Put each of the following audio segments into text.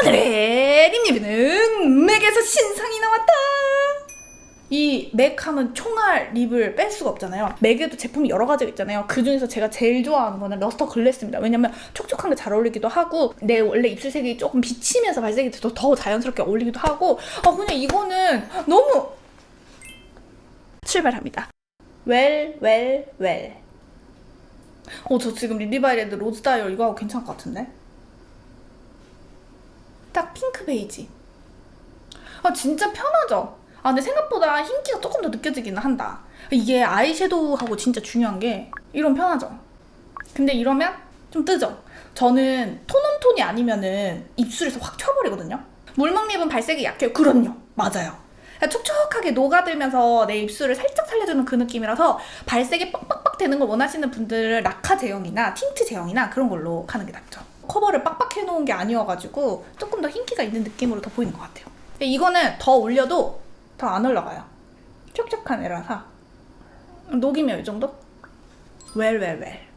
오늘의 립리뷰는 맥에서 신상이 나왔다. 이 맥하면 총알 립을 뺄 수가 없잖아요. 맥에도 제품이 여러 가지가 있잖아요. 그 중에서 제가 제일 좋아하는 거는 러스터 글래스입니다. 왜냐면 촉촉한 게 잘 어울리기도 하고 내 원래 입술색이 조금 비치면서 발색이 돼서 더 자연스럽게 어울리기도 하고 아 그냥 이거는 너무 출발합니다. 웰, 웰, 웰. 어, 저 지금 릴리바이레드 로즈 다이얼 이거 하고 괜찮을 것 같은데? 딱 핑크 베이지. 아, 진짜 편하죠? 아, 근데 생각보다 흰기가 조금 더 느껴지기는 한다. 이게 아이섀도우하고 진짜 중요한 게 이런 편하죠? 근데 이러면 좀 뜨죠? 저는 톤온톤이 아니면은 입술에서 확 튀어버리거든요? 물먹립은 발색이 약해요. 그럼요. 맞아요. 그냥 촉촉하게 녹아들면서 내 입술을 살짝 살려주는 그 느낌이라서 발색이 빡빡빡 되는 걸 원하시는 분들은 라카 제형이나 틴트 제형이나 그런 걸로 가는 게 낫죠. 커버를 빡빡 해 놓은 게 아니어가지고 조금 더 흰기가 있는 느낌으로 더 보이는 것 같아요. 이거는 더 올려도 더 안 올라가요. 촉촉한 애라서 녹이면 이 정도? 웰웰웰.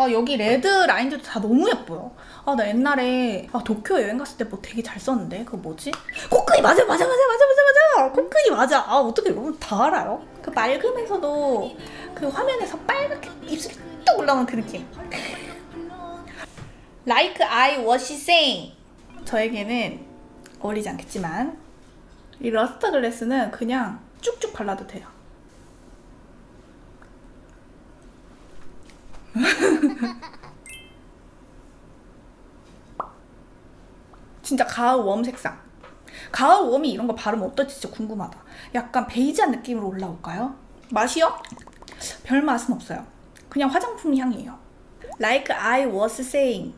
아 여기 레드 라인들도 다 너무 예뻐요. 아 나 옛날에 아 도쿄 여행 갔을 때 뭐 되게 잘 썼는데 그거 뭐지? 코끝이 맞아 맞아 맞아 맞아 맞아 맞아 코끝이 맞아. 아 어떻게 여러분 다 알아요? 그 맑으면서도 그 화면에서 빨갛게 입술이 뚝 올라오는 그 느낌. Like I was saying. 저에게는 어리지 않겠지만 이 러스트 글래스는 그냥 쭉쭉 발라도 돼요. 진짜 가을 웜 색상. 가을 웜이 이런 거 바르면 어떨지 진짜 궁금하다. 약간 베이지한 느낌으로 올라올까요? 맛이요? 별 맛은 없어요. 그냥 화장품 향이에요. Like I was saying.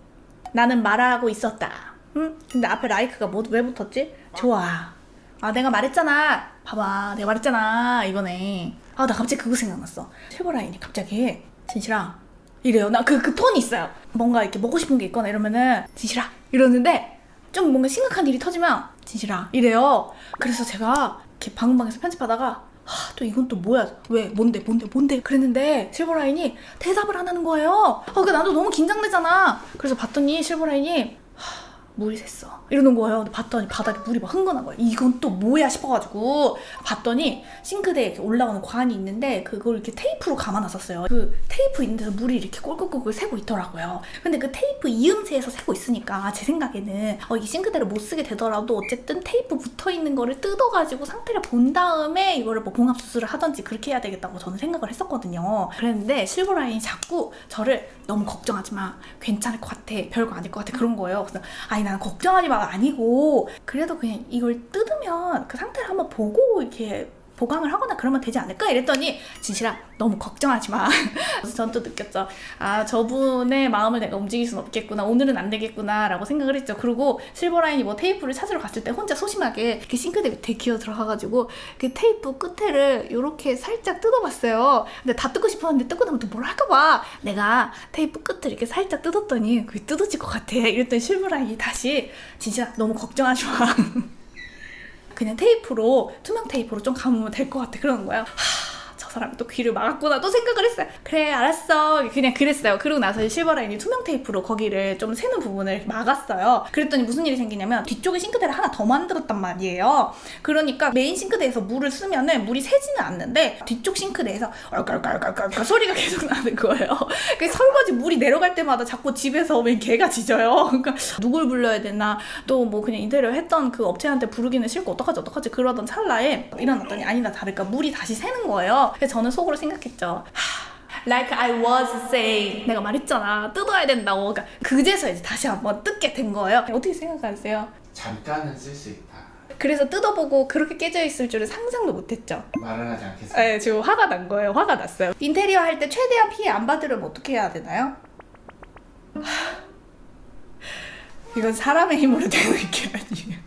나는 말하고 있었다. 응? 근데 앞에 like가 뭐, 왜 붙었지? 좋아. 아, 내가 말했잖아. 봐봐. 내가 말했잖아. 이번에. 아, 나 갑자기 그거 생각났어. 실버라인이 갑자기. 진실아. 이래요. 나 그, 그 톤이 있어요. 뭔가 이렇게 먹고 싶은 게 있거나 이러면은, 진실아. 이러는데, 좀 뭔가 심각한 일이 터지면, 진실아. 이래요. 그래서 제가 이렇게 방송방에서 편집하다가, 하, 또 이건 또 뭐야? 왜? 뭔데? 뭔데? 뭔데? 그랬는데 실버라인이 대답을 안 하는 거예요. 아, 그 나도 너무 긴장되잖아. 그래서 봤더니 실버라인이 하, 물이 샜어. 이러는 거예요. 근데 봤더니 바닥에 물이 막 흥건한 거예요. 이건 또 뭐야 싶어가지고 봤더니 싱크대에 이렇게 올라오는 관이 있는데 그걸 이렇게 테이프로 감아놨었어요. 그 테이프 있는 데서 물이 이렇게 꼴꼴꼴꼴 새고 있더라고요. 근데 그 테이프 이음새에서 새고 있으니까 제 생각에는 어, 이 싱크대를 못 쓰게 되더라도 어쨌든 테이프 붙어 있는 거를 뜯어가지고 상태를 본 다음에 이거를 뭐 봉합 수술을 하든지 그렇게 해야 되겠다고 저는 생각을 했었거든요. 그랬는데 실버라인이 자꾸 저를 너무 걱정하지 마. 괜찮을 것 같아. 별거 아닐 것 같아. 그런 거예요. 그래서 아니 나는 걱정하지 마가 아니고 그래도 그냥 이걸 뜯으면 그 상태를 한번 보고 이렇게 보강을 하거나 그러면 되지 않을까? 이랬더니 진실아 너무 걱정하지 마. 그래서 전 또 느꼈죠. 아 저분의 마음을 내가 움직일 순 없겠구나. 오늘은 안 되겠구나라고 생각을 했죠. 그리고 실버라인이 뭐 테이프를 찾으러 갔을 때 혼자 소심하게 이렇게 싱크대 밑에 기어 들어가가지고 그 테이프 끝에를 이렇게 살짝 뜯어봤어요. 근데 다 뜯고 싶었는데 뜯고 나면 또 뭘 할까봐 내가 테이프 끝을 이렇게 살짝 뜯었더니 그게 뜯어질 것 같아. 이랬더니 실버라인이 다시 진실아 너무 걱정하지 마. 그냥 테이프로 투명 테이프로 좀 감으면 될 것 같아 그러는 거야. 하, 저 사람이 또 귀를 막았구나 또 생각을 했어요. 그래 알았어 그냥 그랬어요. 그러고 나서 실버라인이 투명 테이프로 거기를 좀 새는 부분을 막았어요. 그랬더니 무슨 일이 생기냐면 뒤쪽에 싱크대를 하나 더 만들었단 말이에요. 그러니까 메인 싱크대에서 물을 쓰면은 물이 새지는 않는데 뒤쪽 싱크대에서 얼깔깔깔깔 소리가 계속 나는 거예요. 그 설거지 물이 내려갈 때마다 자꾸 집에서 왜 개가 짖어요. 그러니까 누굴 불러야 되나 또 뭐 그냥 인테리어 했던 그 업체한테 부르기는 싫고 어떡하지 어떡하지 그러던 찰나에 일어났더니 아니나 다를까 물이 다시 새는 거예요. 그래서 저는 속으로 생각했죠. 하, Like I was saying 내가 말했잖아 뜯어야 된다고 그러니까 그제서 이제 다시 한번 뜯게 된 거예요 어떻게 생각하세요? 잠깐은 쓸 수 있다. 그래서 뜯어보고 그렇게 깨져 있을 줄은 상상도 못했죠 말은 하지 않겠습니다. 네, 지금 화가 난 거예요. 화가 났어요. 인테리어 할 때 최대한 피해 안 받으려면 어떻게 해야 되나요? 하, 이건 사람의 힘으로 되는 게 아니에요.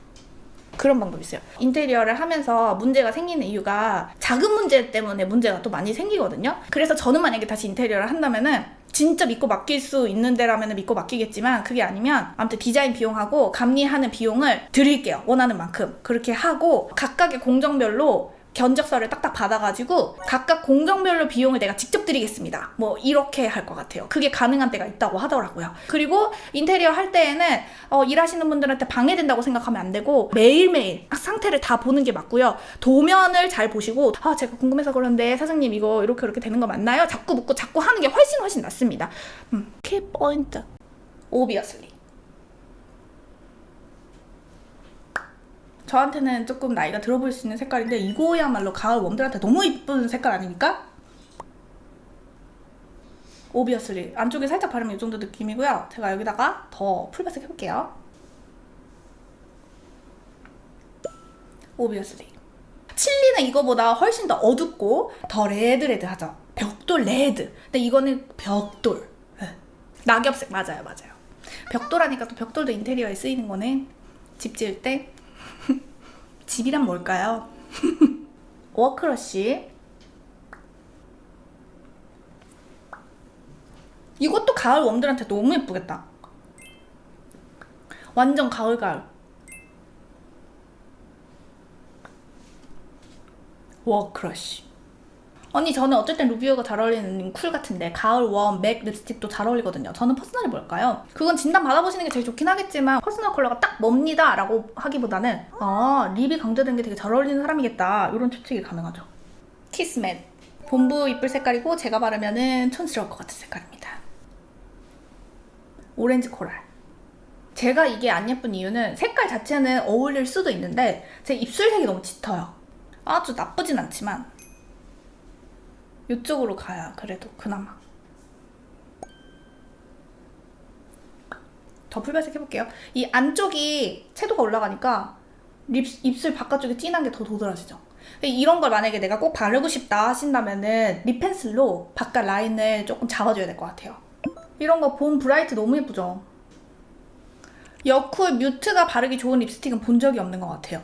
그런 방법이 있어요. 인테리어를 하면서 문제가 생기는 이유가 작은 문제 때문에 문제가 또 많이 생기거든요. 그래서 저는 만약에 다시 인테리어를 한다면은 진짜 믿고 맡길 수 있는 데라면 믿고 맡기겠지만 그게 아니면 아무튼 디자인 비용하고 감리하는 비용을 드릴게요. 원하는 만큼. 그렇게 하고 각각의 공정별로 견적서를 딱딱 받아가지고 각각 공정별로 비용을 내가 직접 드리겠습니다. 뭐 이렇게 할 것 같아요. 그게 가능한 때가 있다고 하더라고요. 그리고 인테리어 할 때에는 어, 일하시는 분들한테 방해된다고 생각하면 안 되고 매일매일 상태를 다 보는 게 맞고요. 도면을 잘 보시고 아 제가 궁금해서 그런데 사장님 이거 이렇게 이렇게 되는 거 맞나요? 자꾸 묻고 자꾸 하는 게 훨씬 훨씬 낫습니다. 음, 키 포인트. obviously. 저한테는 조금 나이가 들어 보일 수 있는 색깔인데 이거야말로 가을 웜들한테 너무 이쁜 색깔 아닙니까? 오비어슬리 안쪽에 살짝 바르면 이 정도 느낌이고요. 제가 여기다가 더 풀발색 해볼게요. 오비어슬리 칠리는 이거보다 훨씬 더 어둡고 더 레드레드하죠. 벽돌 레드. 근데 이거는 벽돌. 네. 낙엽색 맞아요, 맞아요. 벽돌하니까 또 벽돌도 인테리어에 쓰이는 거네. 집 지을 때. 집이란 뭘까요? 워크러쉬. 이것도 가을 웜들한테 너무 예쁘겠다. 완전 가을 가을. 워크러쉬. 언니 저는 땐 루비오가 잘 어울리는 쿨 같은데 가을 웜 맥 립스틱도 잘 어울리거든요. 저는 퍼스널이 뭘까요? 그건 진단 받아보시는 게 제일 좋긴 하겠지만 퍼스널 컬러가 딱 뭡니다 라고 하기보다는 아 립이 강조된 게 되게 잘 어울리는 사람이겠다 이런 추측이 가능하죠. 키스맨 본부 이쁠 색깔이고 제가 바르면은 촌스러울 것 같은 색깔입니다. 오렌지 코랄 제가 이게 안 예쁜 이유는 색깔 자체는 어울릴 수도 있는데 제 입술색이 너무 짙어요. 아주 나쁘진 않지만 이쪽으로 가야 그래도 그나마 더 풀발색 해볼게요. 이 안쪽이 채도가 올라가니까 립, 입술 바깥쪽에 진한 게 더 도드라지죠. 이런 걸 만약에 내가 꼭 바르고 싶다 하신다면은 립 펜슬로 바깥 라인을 조금 잡아줘야 될 것 같아요. 이런 거 봄 브라이트 너무 예쁘죠? 여쿨 뮤트가 바르기 좋은 립스틱은 본 적이 없는 것 같아요.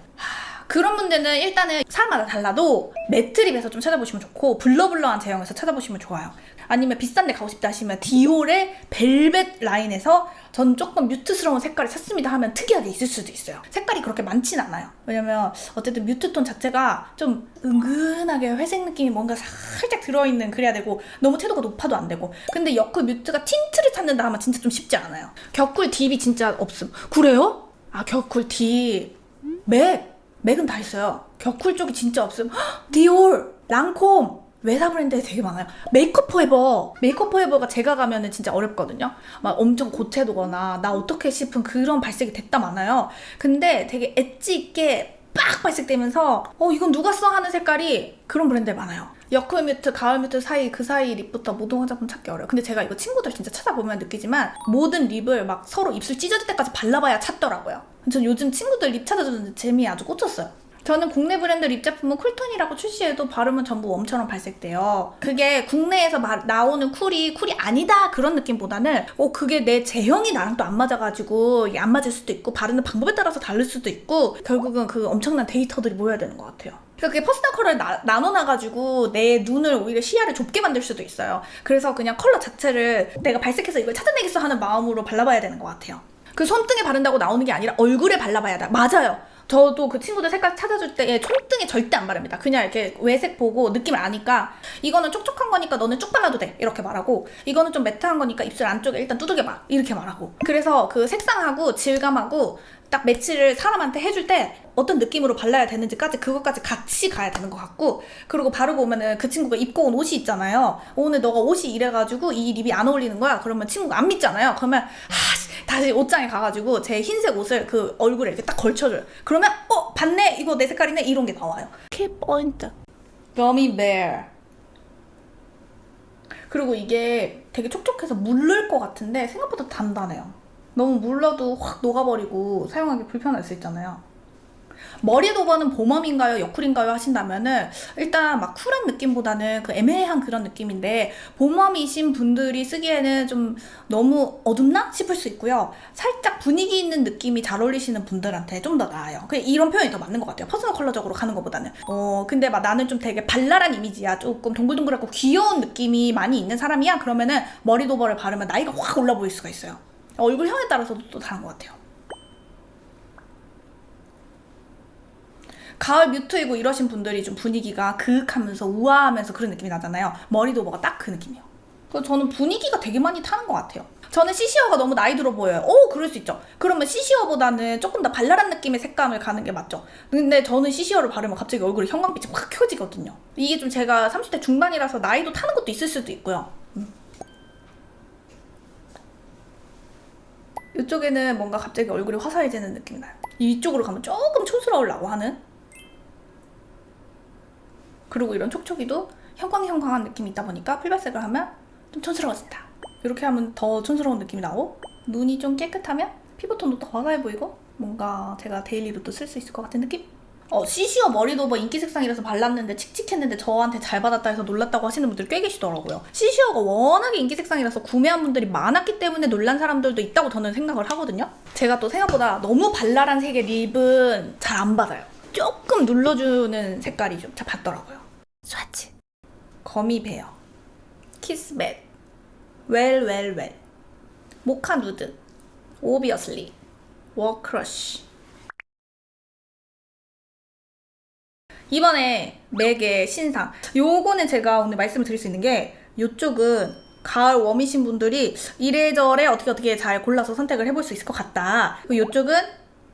하, 그런 분들은 일단은 사람마다 달라도 매트립에서 좀 찾아보시면 좋고 블러블러한 제형에서 찾아보시면 좋아요. 아니면 비싼 데 가고 싶다 하시면 디올의 벨벳 라인에서 전 조금 뮤트스러운 색깔을 찾습니다 하면 특이하게 있을 수도 있어요. 색깔이 그렇게 많진 않아요. 왜냐면 어쨌든 뮤트톤 자체가 좀 은근하게 회색 느낌이 뭔가 살짝 들어있는 그래야 되고 너무 채도가 높아도 안 되고 근데 여쿨 뮤트가 틴트를 찾는다 하면 진짜 좀 쉽지 않아요. 격쿨 딥이 진짜 없음. 그래요? 아 격쿨 딥. 맥. 맥은 다 있어요. 격쿨 쪽이 진짜 없음. 헉, 디올, 랑콤, 외사 브랜드에 되게 많아요. 메이크업 포에버. 메이크업 포에버가 제가 가면은 진짜 어렵거든요. 막 엄청 고채도거나 나 어떻게 싶은 그런 발색이 됐다 많아요. 근데 되게 엣지 있게 빡 발색되면서 어 이건 누가 써 하는 색깔이 그런 브랜드에 많아요. 여쿨 뮤트, 가을 뮤트 사이 그 사이 립부터 모든 화장품 찾기 어려워. 근데 제가 이거 친구들 진짜 찾아보면 느끼지만 모든 립을 막 서로 입술 찢어질 때까지 발라봐야 찾더라고요. 전 요즘 친구들 립 찾아주는 재미에 아주 꽂혔어요. 저는 국내 브랜드 립 제품은 쿨톤이라고 출시해도 바르면 전부 웜처럼 발색돼요. 그게 국내에서 마- 나오는 쿨이 쿨이 아니다 그런 느낌보다는 어 그게 내 제형이 나랑 또 안 맞아가지고 안 맞을 수도 있고 바르는 방법에 따라서 다를 수도 있고 결국은 그 엄청난 데이터들이 모여야 되는 것 같아요. 그러니까 그게 퍼스널 컬러를 나, 나눠놔가지고 내 눈을 오히려 시야를 좁게 만들 수도 있어요. 그래서 그냥 컬러 자체를 내가 발색해서 이걸 찾아내겠어 하는 마음으로 발라봐야 되는 것 같아요. 그 손등에 바른다고 나오는 게 아니라 얼굴에 발라봐야 돼. 맞아요. 저도 그 친구들 색깔 찾아줄 때 손등에 절대 안 바릅니다. 그냥 이렇게 외색 보고 느낌을 아니까 이거는 촉촉한 거니까 너는 쭉 발라도 돼. 이렇게 말하고 이거는 좀 매트한 거니까 입술 안쪽에 일단 두들겨 봐. 이렇게 말하고. 그래서 그 색상하고 질감하고 딱 매치를 사람한테 해줄 때 어떤 느낌으로 발라야 되는지까지 그것까지 같이 가야 되는 것 같고 그리고 바르고 오면은 그 친구가 입고 온 옷이 있잖아요. 오늘 너가 옷이 이래가지고 이 립이 안 어울리는 거야. 그러면 친구가 안 믿잖아요. 그러면 아 다시 옷장에 가가지고 제 흰색 옷을 그 얼굴에 이렇게 딱 걸쳐줘요. 그러면 어 봤네 이거 내 색깔이네 이런 게 나와요. 키 포인트. 거미 베어. 그리고 이게 되게 촉촉해서 물를 것 같은데 생각보다 단단해요. 너무 물러도 확 녹아버리고 사용하기 불편할 수 있잖아요. 머리 도버는 봄웜인가요, 여쿨인가요 하신다면은 일단 막 쿨한 느낌보다는 그 애매한 그런 느낌인데 봄웜이신 분들이 쓰기에는 좀 너무 어둡나 싶을 수 있고요. 살짝 분위기 있는 느낌이 잘 어울리시는 분들한테 좀 더 나아요. 이런 표현이 더 맞는 것 같아요. 퍼스널 컬러적으로 가는 것보다는. 어 근데 막 나는 좀 되게 발랄한 이미지야. 조금 동글동글하고 귀여운 느낌이 많이 있는 사람이야. 그러면은 머리 도버를 바르면 나이가 확 올라 보일 수가 있어요. 얼굴형에 따라서도 또 다른 것 같아요. 가을 뮤트이고 이러신 분들이 좀 분위기가 그윽하면서 우아하면서 그런 느낌이 나잖아요. 머리도버가 딱 그 느낌이에요. 그래서 저는 분위기가 되게 많이 타는 것 같아요. 저는 CC어가 너무 나이 들어 보여요. 오, 그럴 수 있죠. 그러면 CC어보다는 조금 더 발랄한 느낌의 색감을 가는 게 맞죠. 근데 저는 CC어를 바르면 갑자기 얼굴에 형광빛이 확 켜지거든요. 이게 좀 제가 30대 중반이라서 나이도 타는 것도 있을 수도 있고요. 이쪽에는 뭔가 갑자기 얼굴이 화사해지는 느낌이 나요. 이쪽으로 가면 조금 촌스러우려고 하는. 그리고 이런 촉촉이도 형광형광한 느낌이 있다 보니까 풀발색을 하면 좀 촌스러워진다. 이렇게 하면 더 촌스러운 느낌이 나고 눈이 좀 깨끗하면 피부톤도 더 화사해 보이고 뭔가 제가 데일리로도 쓸 수 있을 것 같은 느낌? 어, CC어 머리도 뭐 인기 색상이라서 발랐는데 칙칙했는데 저한테 잘 받았다 해서 놀랐다고 하시는 분들이 꽤 계시더라고요. CC어가 워낙에 인기 색상이라서 구매한 분들이 많았기 때문에 놀란 사람들도 있다고 저는 생각을 하거든요. 제가 또 생각보다 너무 발랄한 색의 립은 잘 안 받아요. 조금 눌러주는 색깔이 좀 잘 받더라고요. 스와치. 거미 베어. 키스백. 웰웰웰. 모카 누드. 오비어슬리. 워크러쉬. 이번에 맥의 신상. 요거는 제가 오늘 말씀을 드릴 수 있는 게 요쪽은 가을 웜이신 분들이 이래저래 어떻게 어떻게 잘 골라서 선택을 해볼 수 있을 것 같다. 요쪽은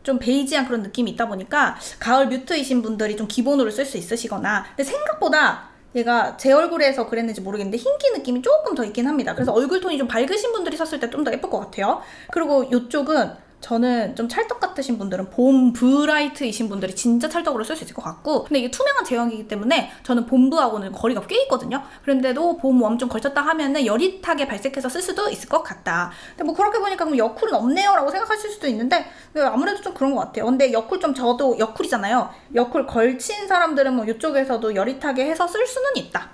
좀 베이지한 그런 느낌이 있다 보니까 가을 뮤트이신 분들이 좀 기본으로 쓸 수 있으시거나 근데 생각보다 얘가 제 얼굴에서 그랬는지 모르겠는데 흰기 느낌이 조금 더 있긴 합니다. 그래서 얼굴 톤이 좀 밝으신 분들이 썼을 때 좀 더 예쁠 것 같아요. 그리고 요쪽은 저는 좀 찰떡 같으신 분들은 봄 브라이트이신 분들이 진짜 찰떡으로 쓸 수 있을 것 같고 근데 이게 투명한 제형이기 때문에 저는 봄브하고는 거리가 꽤 있거든요. 그런데도 봄 웜 좀 걸쳤다 하면은 여릿하게 발색해서 쓸 수도 있을 것 같다. 근데 뭐 그렇게 보니까 그럼 여쿨은 없네요 라고 생각하실 수도 있는데 네, 아무래도 좀 그런 것 같아요. 근데 여쿨 좀 저도 여쿨이잖아요. 여쿨 걸친 사람들은 뭐 이쪽에서도 여릿하게 해서 쓸 수는 있다.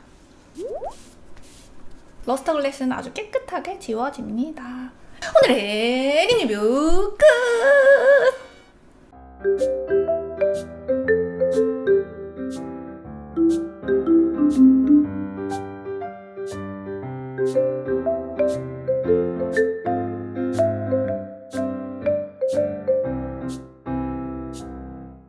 러스터 글래스는 아주 깨끗하게 지워집니다 오늘의 립 리뷰 끝!